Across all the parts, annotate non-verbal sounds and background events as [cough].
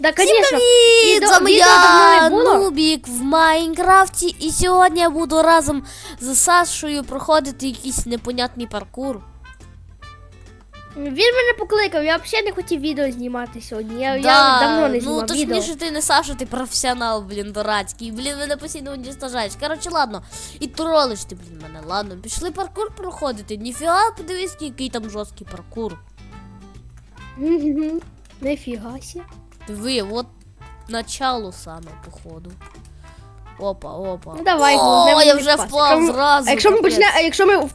Да, конечно. З вами відео я, давно не було. Нубік в Майнкрафті, і сьогодні я буду разом з Сашою проходити якийсь непонятний паркур. Він мене покликав, я взагалі не хотів відео знімати сьогодні. Я, Да, я давно не знімав ну відео. точніше ти не Саша, ти професіонал, блін, дурацький. Блін, мене постійно уничтожаєш. Коротше, ладно. І тролиш ти, блін, мене. Ладно, пішли паркур проходити. Ніфіга, подивись, який там жорсткий паркур. Мгм. Нифіга сі. Диви, от начало саме, походу. Опа, опа. Ну, давай, О, я вже впав зразу. А якщо ми почнемо, а якщо ми.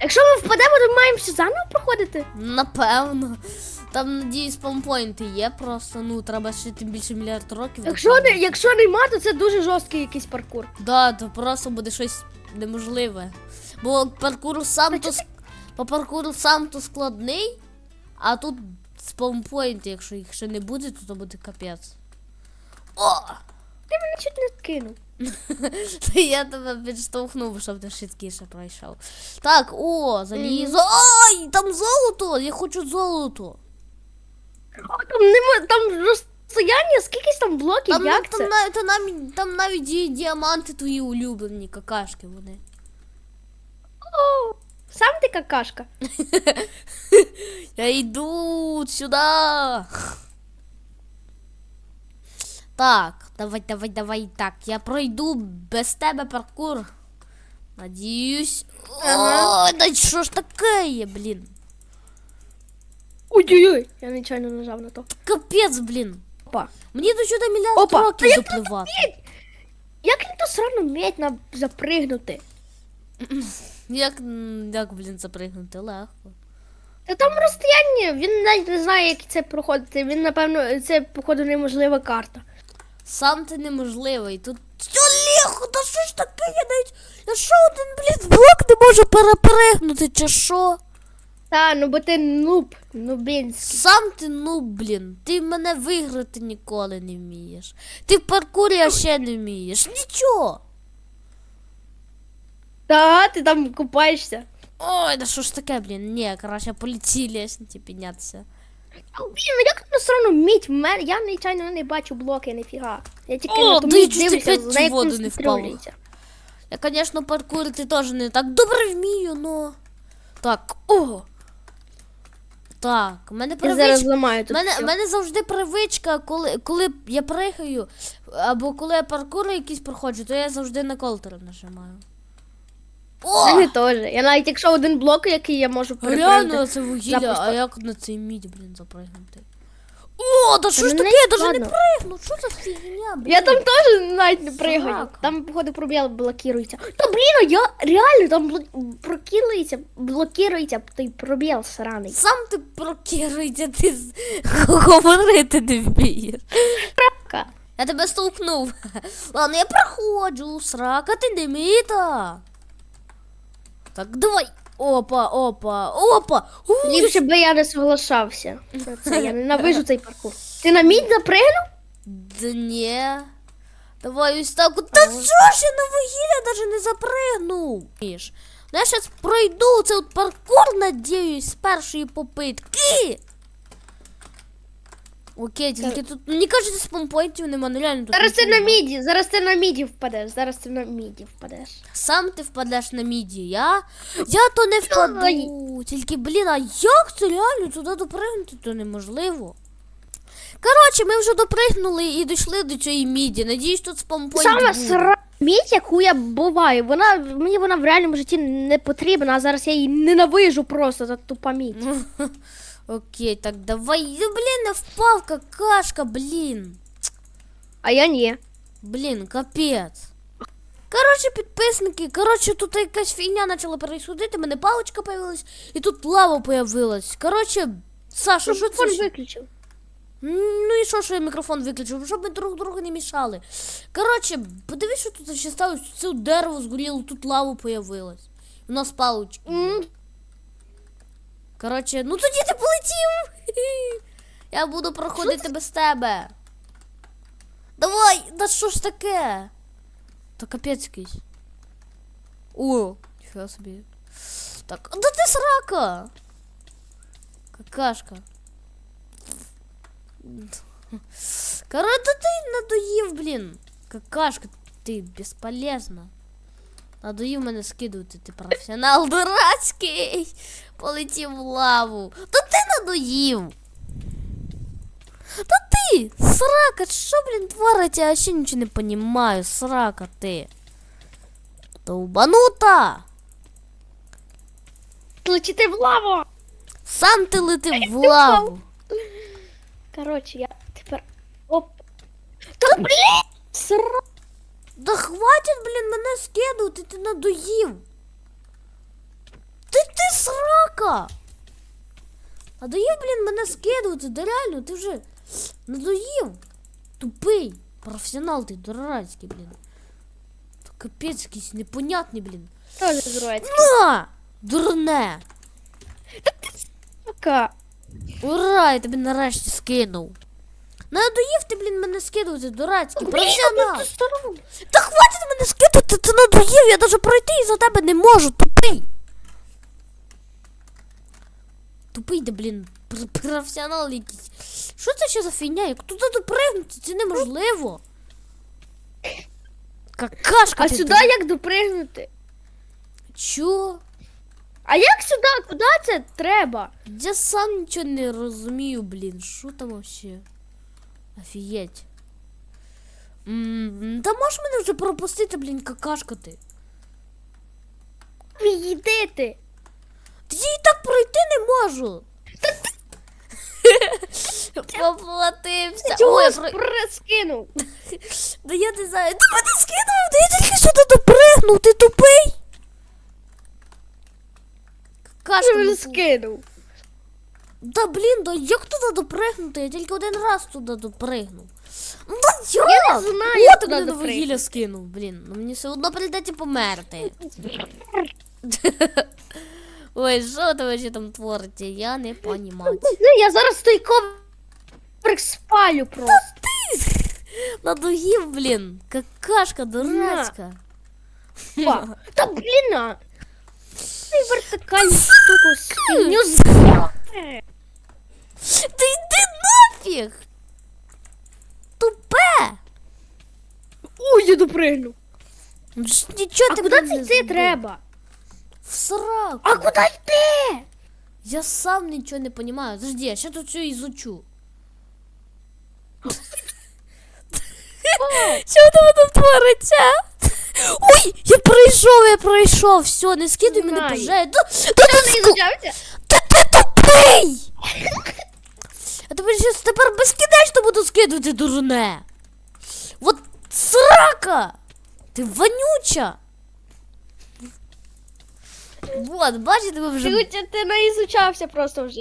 Якщо ми впадемо, то маємо ще заново проходити? Напевно. Там, надіюсь, спампойнти є просто, ну, треба ще тим більше мільярд років. Якщо не, якщо нема, то це дуже жорсткий якийсь паркур. Да, то просто буде щось неможливе. Бо паркур сам то. ск- По паркуру сам то складний, а тут спампойнти, якщо їх ще не буде, то, то буде капець. О! Ти мене чуть не кинув. [laughs] Та я тебе підштовхнув, щоб ти швидкіше пройшов. Так, о, залізо. Ой, там золото! Я хочу золото. А, там нема, там розстояння, скільки там блоків, Там, як там, це? там, навіть, там навіть є діаманти твої улюблені, какашки вони. О, сам ти какашка. [laughs] Я йду сюди. Так, давай, давай, давай. Так, я пройду без тебе паркур. Надіюсь. Ага. Ой, да що ж таке є, блін? Ой-ой-ой, я нечайно нажав на то. Капець, блін. Опа. Мені до сюди мільярд Опа, років а як допливати. Як він то срано вміють на запригнути? [laughs] Як, як, блін, запригнути легко. Та там розстояння, він навіть не знає, як це проходити. Він, напевно, це, походу, неможлива карта. Сам ти неможливий. Тут що легко, та що ж таке? Я навіть. Я що один, блін, блок не можу перепригнути, чи що? Та, ну бо ти нуб, нубінський. Сам ти ну, блін, ти мене виграти ніколи не вмієш. Ти в паркурі ще не вмієш. Нічого. Та, ти там купаєшся. Ой, да що ж таке, блін? Ні, краще по цій лісниці піднятися. Блін, ну як воно все одно мідь в мене? Я нечайно не бачу блоки, ніфіга. Я тільки О, на ту ти мідь чуть дивлюся, п'ять за нею воду не впала. концентруюся. Я, звісно, паркурити теж не так добре вмію, но. Так, о! Так, у мене Я привичка. зараз зламаю тут мене, всьо. мене завжди привичка, коли, коли я пригаю, або коли я паркури якісь проходжу, то я завжди на колтер нажимаю. О! Мене теж. Я навіть якщо один блок, який я можу. Реально це вугілля, запросто. а як на цей мідь, блін, запригнути? О, да що ж мене таке, я даже не складно. пригну, що за фігня, блін? Я там теж навіть не пригаю. Срака. Там, походу, пробіл блокується. Та блін, а я реально там блок- прокидується, блокується той пробіл сраний. Сам ти прокеруйся, ти з- говорити не вмієш. Срака. Я тебе стовкнув. Ладно, я проходжу, срака ти не міта. Так, давай. Опа, опа, опа. У, Ліпше би я не соглашався. на Це я ненавижу цей паркур. Ти на мідь запригнув? Да ні. Давай ось так. Та що ж я на вугілля навіть не запригнув. Ну я зараз пройду цей от паркур, надіюсь, з першої попитки. Окей, тільки тут, мені кажуть, спампоінтів нема, ну реально тут. Зараз ти на міді, зараз ти на міді впадеш, зараз ти на міді впадеш. Сам ти впадеш на міді, я? Я то не впаду. Тільки, блін, а як це реально туди допригнути, то неможливо. Коротше, ми вже допригнули і дійшли до цієї міді. Надіюсь, тут спампойнт Саме сра мідь, яку я буваю, вона мені вона в реальному житті не потрібна, а зараз я її ненавижу просто за тупа мідь. [laughs] Окей, так давай. Ну, блін, не впав, какашка, блін. А я ні. Блін, капець. Коротше, підписники, коротше, тут якась фігня почала происходити, мене паличка появилась, і тут лава появилась. Коротше, Саша, що це? Виключив. Ну і що, що я мікрофон виключив, щоб ми друг другу не мішали. Коротше, подивись, що тут ще сталося. Це дерево згоріло, тут лава появилась. У нас палички. М, Коротше, ну тоді ти полетів. [laughs] Я буду проходити без тебе. Давай, да що ж таке? Та капець якийсь. О, ніфіга собі. Так, да ти срака. Какашка. Короче, да ты надоїв, блін. Какашка, ти безполезна. Надоїв мене скидувати, ти професіонал дурацький. Полетів в лаву. Та ти надоїв. Та ти, срака, що, блін, твориться? Я ще нічого не понімаю, срака ти. Довбанута! Летіти в лаву! Сам ти летив в лаву. Коротше, я тепер. Оп. Та блін! Сра... Да хватит, блін, мене скидувати, ти надоїв. Ти ти срака. Надоїв, блін, мене скидувати, да реально, ти вже надоїв. Тупий. Професіонал ти дурацький, блін. Капець якийсь непонятний, блін. Тоже зроється. На! Дурне! Сука. Ура, я тобі нарешті скинув. Надоїв ти, блін, мене скидувати, дурацький, професіонал. сторону. Та хватить мене скидати, ти надоїв, я навіть пройти і за тебе не можу, тупий. Тупий, да блін, пр- професіонал якийсь. Що це ще за фігня? Як туди допригнути? Це неможливо. Какашка А ти сюди ти- як допригнути? Чо? А як сюди? Куди це треба? Я сам нічого не розумію, блін. Що там вообще? Офігеть. М, Та можеш мене вже пропустити, блін, какашка ти. Йди ти. Та я і так пройти не можу. [laughs] Поплатився. Ой, прискинув? Да [laughs] я не знаю, ти мене скинув, да я тільки сюди допригнув, ти тупий. Какашка, Ти вже скинув. Да блін, да як туди допригнути? Я тільки один раз туди допригнув. Ну да як? Я не знаю, як ти туди на допригнути. вугілля скинув, блін. Ну мені все одно прийдеться померти. [laughs] Ой, що там ще там твориться? Я не понімаю. Ну, я зараз той коврик спалю просто. [laughs] Надоїв, блін. Какашка дурацька. [laughs] Та блін. а. Ти вертикальну штуку зняти. Ти йди нафіг! Тупе! Ой, я допригнув. Ну ж Нічого А ти куди мене це не йти збив. треба? В сраку. А куди йти? Я сам нічого не понимаю. Подожди, я ще тут все изучу. Що там там твориться? Ой, я пройшов, я пройшов. Все, не скидуй мене, Знаю. та Ти ти ізучався? Та ти тупий! Я тебе щас тепер безкінечно буду скидувати, дурне. Вот срака! Ти вонюча! Вот, бачите, ви вже Ти, ти не ізучався просто вже.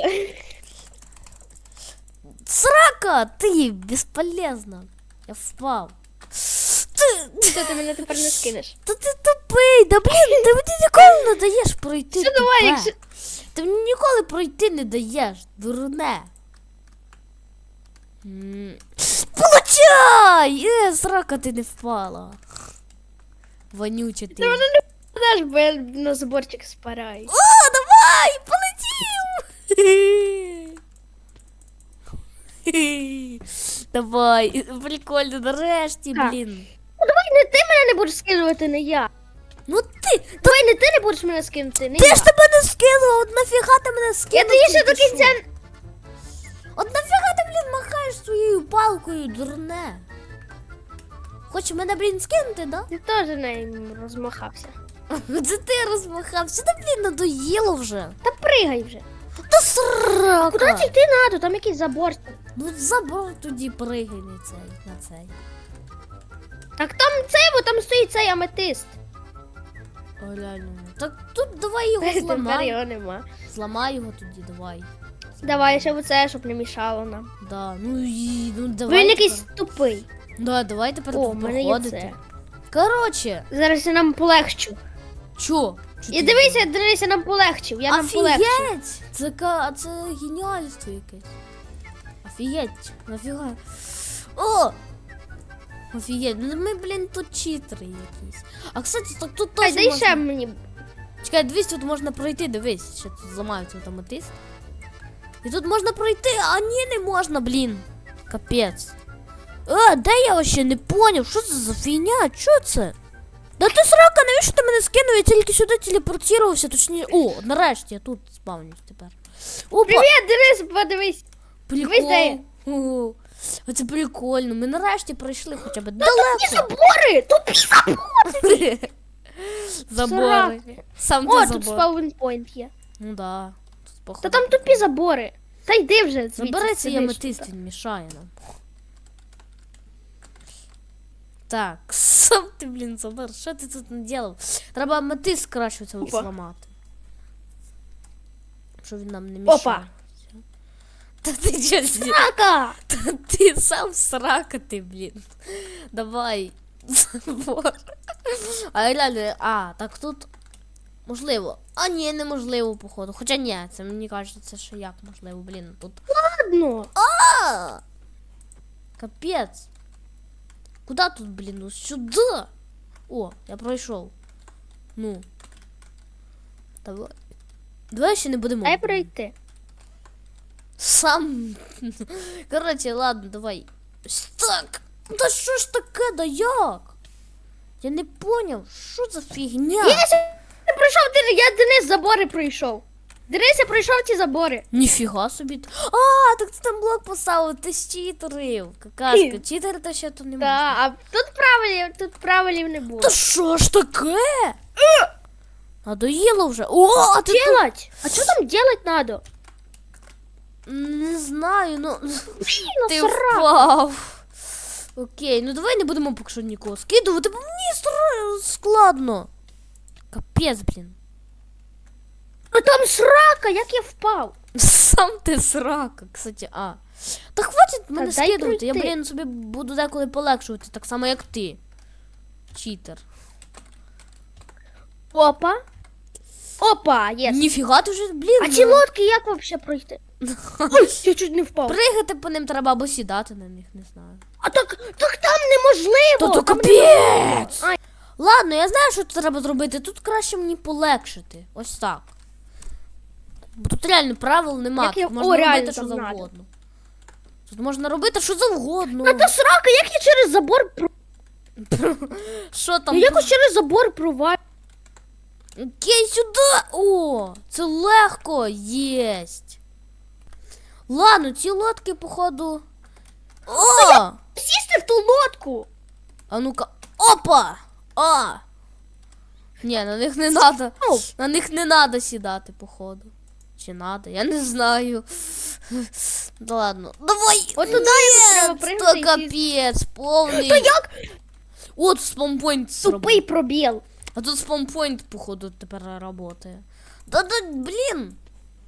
Срака, ты бесполезна. Я впав. Ти, Що ти мене тепер не скинеш? та ти тупий, да блін, ти мені ніколи не даєш пройти. Що давай, якщо. Ти мені ніколи пройти не даєш, дурне. Получай! Е, срака ти не впала. Вонюча ти. Ти мене не подаш, бо я на заборчик спараю. О, давай, полетів! Давай, прикольно, нарешті, Так. блін. Ну давай не ти мене не будеш скидувати, не я. Ну ти, Давай не ти не будеш мене скинути, не ти я. ж тебе не скинув, от нафіга ти мене? Я тобі ще до кінця. От нафіга ти, блін, махаєш своєю палкою, дурне? Хочеш мене, блін, скинути, да? Ти теж нею розмахався. Це ти розмахався, та, блін, надоїло вже. Та пригай вже. Та срака. Куди ти йти надо? Там якийсь заборчик. Ну забор тоді пригай на цей, на цей. Так там цей, бо там стоїть цей аметист. О, реально. Так тут давай його [laughs] Тепер зламай. його нема. Зламай його тоді, давай. Давай ще оце, щоб не мішало нам. Да, ну і ну давай. Він якийсь тупий. Да, давай тепер О, мене є проходити. це. Короче, Зараз я нам полегчу. чо? Чо І ти дивися, дивися, нам полегчив. Я нам полегчу. Офігеть! Це, ка- це геніальство якесь. Офігеть, нафіга. О! Офігеть, ну ми, блін, тут читери якісь. А кстати, так тут Ай, теж дай можна... ще мені. Чекай, дивись, тут можна пройти, дивись, ще тут зламаються автоматист. І тут можна пройти, а ні, не можна, блін. Капець. Е, де я вообще не поняв? Що це за фігня? Що це? Да ти срака, навіщо ти мене скинув? Я тільки сюди телепортувався, точніше. О, нарешті я тут спавнюсь тепер. Опа, Привіт, Денис, подивись. Дивись, де я. прикол. О, Оце прикольно. Ми нарешті пройшли хоча б Ті далеко. забори, тупі забори. [laughs] Забори. Сраки. Сам О, ти тут забор. спаунпойнт є. Ну да. Тут, походу, Та там тупі забори. Та йди вже звідси. Забери цей сидиш аметист, тут. він мішає нам. Так, [laughs] сам ти, блін, забер. Що ти тут наділав? Треба аметист краще це от Опа. зламати. Щоб він нам не мішав. Опа. Та ти що зі- Срака! Та ти сам срака ти, блін. Давай. [laughs] Забор. А реально, а, так тут можливо. А ні, неможливо, походу. Хоча ні, це мені кажеться, ще як можливо, блін. Тут Ладно. А! Капець. Куда тут, блін? Ну сюди. О, я пройшов. Ну. Давай. Давай ще не будемо. Дай пройти. Сам. [laughs] Коротше, ладно, давай. Так. Да що ж таке, да як? Я не поняв, що за фігня? Сюди пройшов, я Денис забори пройшов. Денис, я пройшов ці забори. Ніфіга собі. А, так ти там блок поставив, ти ж читерив. Какашка, читер то ще то не можна. а тут правилів, тут правилів не було. Та що ж таке? Надоїло вже. О, а ти тут... Делать? А що там делать надо? Не знаю, ну ти впав. Окей, ну давай не будемо поки що нікого скидувати, бо мені стра- складно. Капець, блін. Ну там срака, як я впав. Сам ти срака, кстати, а. Та хватить мене дай скидувати, я, пройти. блін, собі буду деколи полегшувати, так само, як ти. Читер. Опа. Опа, єс. Ніфіга ти вже, блін. А ну, ці лодки як вообще пройти? [laughs] Ой, я чуть не впав. Пригати по ним треба або сідати на них, не знаю. А так, так там неможливо. Та то там капець! Ай. Ладно, я знаю, що тут треба зробити. Тут краще мені полегшити. Ось так. Бо тут реально правил нема. Як я- можна О, робити що там надо. завгодно. Тут можна робити що завгодно. А то срака, як я через забор про... [laughs] Що там? Я якось через забор провалю. Окей, сюди! О, це легко єсть. Ладно, ці лодки, походу. О! Сісти в ту лодку. А ну-ка. Опа! А! Ні, на них не надо. На них не надо сідати, походу. Чи надо? Я не знаю. Да ладно. Давай! От туди йому треба То капець, повний. Та як? От спампойнт Тупий зробив. пробіл. А тут спампойнт, походу, тепер працює. Да да, блін!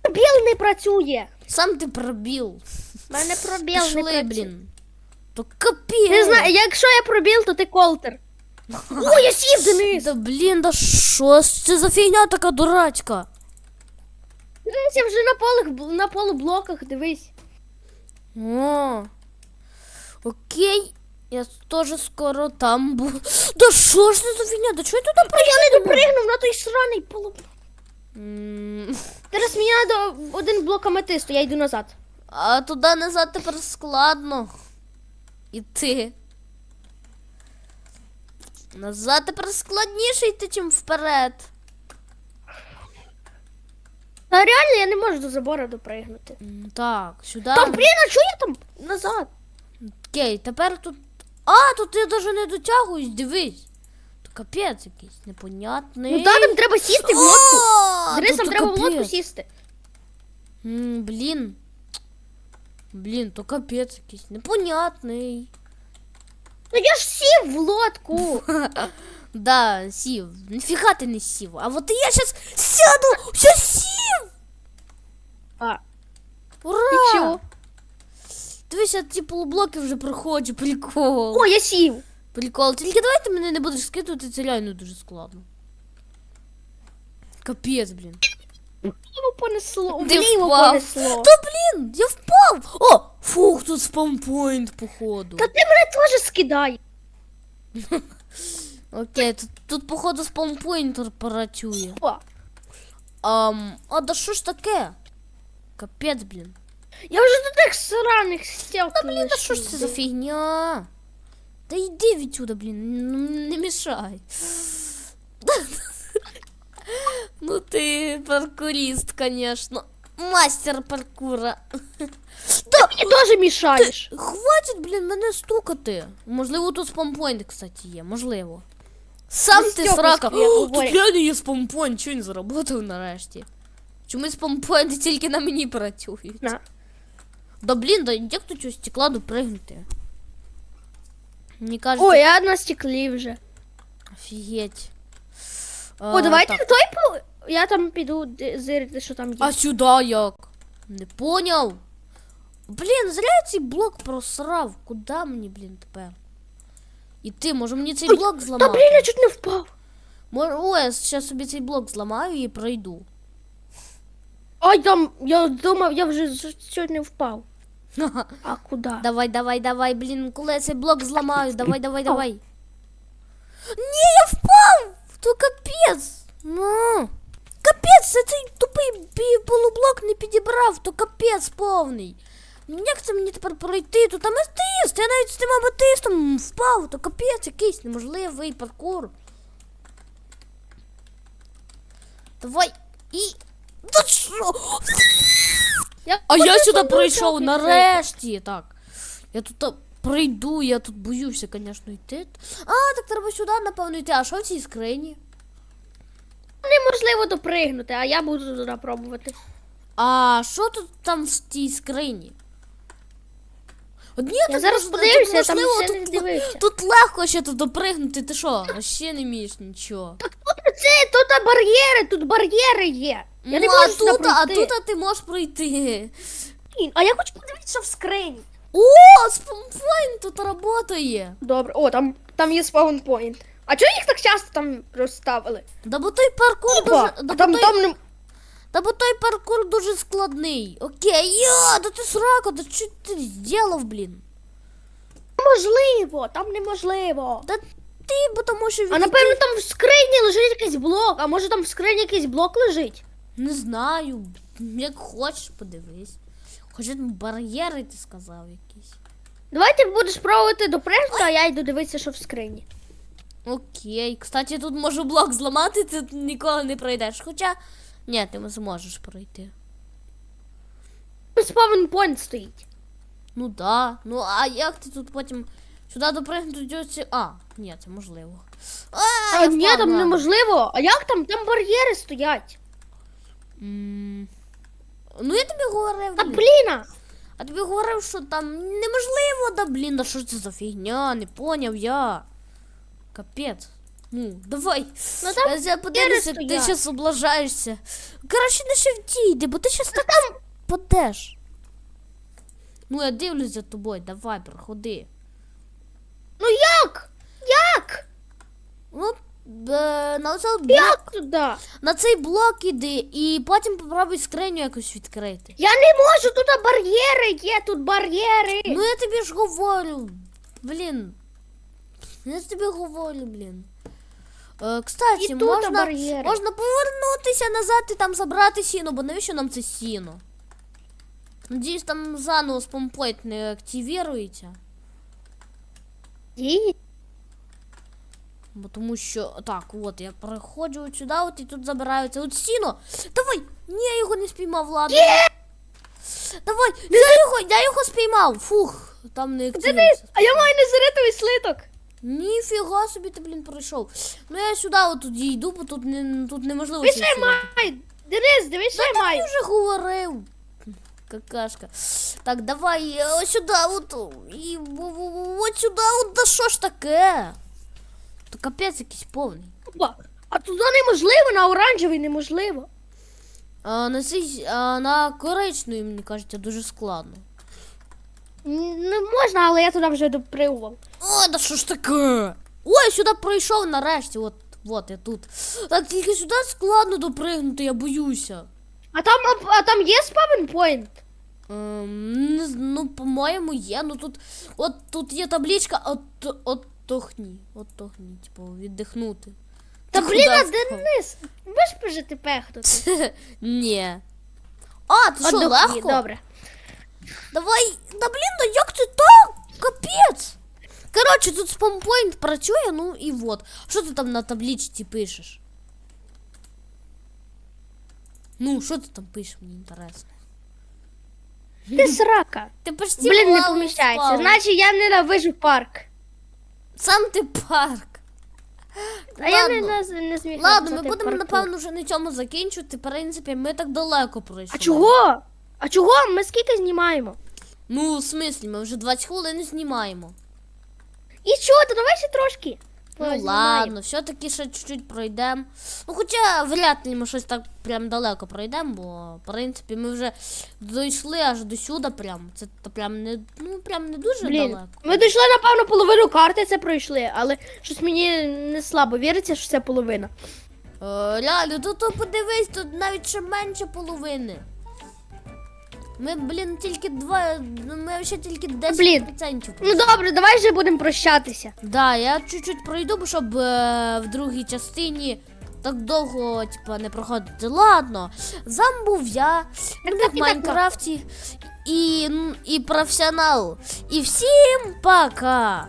Пробіл не працює. Сам ти пробіл. У мене пробіл не Пішли, працює. блін. То капець. Не знаю, якщо я пробіл, то ти колтер. О, я сів, Денис! Да блін, да що ж це за фігня така дурацька? Денис, я вже на полих, на полублоках, дивись. О, окей. Я теж скоро там буду. Да що ж це за фігня? Да чого я туди Та я не допригнув на той сраний полублок. Зараз мені треба один блок аметисту, я йду назад. А туди назад тепер складно. Іти. Назад тепер складніше йти, чим вперед. Та реально я не можу до забору допригнути. М, Так, сюди. Та блін, а чого я там назад? Окей, тепер тут. А, тут я навіть не дотягуюсь, дивись. То капець якийсь непонятний. Ну та там треба сісти в лодку. Денис, тут там то треба в лодку капець. сісти. М, Блін. Блін, то капець якийсь непонятний. Ну я ж сів в лодку. [laughs] Да, сів. Ніфіга ти не сів. А от я щас сяду! Все сів! А, Ура! і що? Дивися, ці полублоки вже проходжу, прикол. О, я сів. Прикол. Тільки давай ти мене не будеш скидувати, це реально дуже складно. Капець, блін. Вліво понесло. Вліво понесло. Та блін, я впав! О! Фух, тут спампойнт, походу. Та ти мене теж скидай. [laughs] Окей, тут, тут походу спампойнт працює. О, Ам, а да що ж таке? Капець, блін. Я вже до тих сраних стяг. Та блін, та що ж це за фігня? Та йди відсюди, блін, ну, не мішай. [laughs] Ну ти паркурист, конечно. Мастер паркура. [laughs] Ти теж мішаєш. Хватить, блін, мене стукати. Можливо, тут спампойнт, кстати, є, можливо. Сам Ну, ти срака. я О. Тут реально є спампойнт, чого він заработав нарешті. Чомусь спампойнти тільки на мені працюють. На. Да блін, да як тут цього стекла допригнути? Мені кажуть, О, я на стеклі вже. офігеть. О, А, давайте так. той по. Я там піду зирити, що там є. А сюди як? Не поняв. Блін, зря я цей блок просрав. Куда мені, блін, тепер? І ти, може мені цей Ой, блок Та зламати? блін, я чуть не впав. Може, о, я зараз собі цей блок зламаю і пройду. Ай, там, я думав, я вже сьогодні впав. А куди? Давай, давай, давай, блін, коли я цей блок зламаю, давай, давай, давай. Ні, я впав! То капець! Ну. Капець, цей тупий полублок не підібрав, то капець повний. Ну, Як це мені тепер пройти? Тут аметист, я навіть з тим аметистом впав, то капець якийсь неможливий паркур. Давай і. Та що? Я А я сюди прийшов нарешті. Так. Я тут а, прийду, я тут боюся, звісно, йти. А, так треба сюди, напевно, йти. А що в цій скрині? Неможливо допригнути, а я буду туди пробувати. А що тут там в тій скрині? От ні, Я тут зараз подивлюся, тут, я там можливо, ще не тут, дивився. тут легко ще тут допригнути. Ти що? Ще не вмієш нічого. Так тут це, тут бар'єри, тут бар'єри є. Я не Ну, а можу сюди тут, а пройти. тут ти можеш пройти. Блін, А я хочу подивитися, що в скрині. О, спампойнт тут працює. Добре, о, там, там є спаунпойнт. А чого їх так часто там розставили? Да бо той паркур Опа, дуже. а Да, там, той... там. Та бо той паркур дуже складний. Окей, я, да ти срака, да що ти зробив, блін? неможливо, там неможливо. Та ти, бо тому що А напевно там в скрині лежить якийсь блок, а може там в скрині якийсь блок лежить? Не знаю. Як хочеш, подивись. Хоча там бар'єри ти сказав якісь. Давайте будеш пробувати допригнути, а я йду дивитися, що в скрині. Окей. Кстати, тут можу блок зламати, ти ніколи не пройдеш. Хоча. Ні, ти зможеш пройти. Спаунпойнт стоїть. Ну да. Ну а як ти тут потім сюди допригнути. А, ні, це можливо. А, А, ні, впав, там неможливо. А як там? Там бар'єри стоять. М, Ну я тобі говорив. Та блін. блін. а. А тобі говорив, що там неможливо, да блін, да що це за фігня, не поняв я. Капець. Ну, давай. Ну, там я зараз подивлюся, як ти стоять. зараз облажаєшся. Коротше, не ще вдійди, бо ти зараз так там падеш. Ну, я дивлюсь за тобою, давай, проходи. Ну як? Як? Ну, е, на, цей блок, Як туди? на цей блок іди і потім попробуй скриню якось відкрити. Я не можу, тут бар'єри є, тут бар'єри. Ну я тобі ж говорю. Блін. Я ж тобі говорю, блін. Е, кстати, І тут можна, бар'єри. можна повернутися назад і там забрати сіно, бо навіщо нам це сіно? Надіюсь, там заново спампойт не активірується. Є. Бо тому що. Так, от я переходжу от сюди, от і тут забираються. От сіно! Давай! Ні, я його не спіймав, ладно. Давай! Я його, я його спіймав! Фух, там не активірується. А я маю незаритовий слиток. Ніфіга собі ти, блін, пройшов. Ну я сюди от тут йду, бо тут, не, тут неможливо. Дивись, я маю. Денис, дивись, я Я вже говорив. Какашка. Так, давай е, ось сюди, от. І от сюди, от да що ж таке? То капець якийсь повний. Опа. А туди неможливо, на оранжевий неможливо. А, на цей, а, на коричневий, мені кажеться, дуже складно. Не можна, але я туди вже допригував. О, да що ж таке? Ой, сюди пройшов нарешті, от, от я тут. Так тільки сюди складно допригнути, я боюся. А там, а, а там є спавнпойнт? Ем, не з- ну, по-моєму, є. Ну тут, от тут є табличка, от, оттохні. Оттохні, типу, віддихнути. Та Ти блін, а куди впав? Денис, будеш пожити пехнути? [laughs] Ні. А, ти що, легко? Добре. Давай. Да блін, ну як це так? Капець. Коротше, тут спампойнт працює, ну і вот. Що ти там на табличці пишеш? Ну, що ти там пишеш, мені інтересно. Ти срака. Ти почти Блін, не лаву поміщається. впав. Значить, я ненавижу парк. Сам ти парк. А я не, Ладно. не, не зміг Ладно, ми написати будемо, паркур. напевно, вже на цьому закінчувати. В принципі, ми так далеко пройшли. А чого? А чого? Ми скільки знімаємо? Ну, в смислі, ми вже 20 хвилин знімаємо. І що? Та давай ще трошки. Ну ладно, все-таки ще чуть-чуть пройдемо. Ну, хоча вряд ли ми щось так прям далеко пройдемо, бо в принципі ми вже дійшли аж до сюди прям. Це то прям не, ну, прям не дуже Блін, далеко. ми дійшли, напевно, половину карти це пройшли, але щось мені не слабо віриться, що це половина. Е, реально, тут то подивись, тут навіть ще менше половини. Ми, блін, тільки два. Ми ще тільки 10%. Блін. Ну добре, давай вже будемо прощатися. Да, я чуть-чуть пройду, бо щоб е, в другій частині так довго, типа, не проходити. Ладно, зам був я, в Майнкрафті і, і професіонал. І всім пока!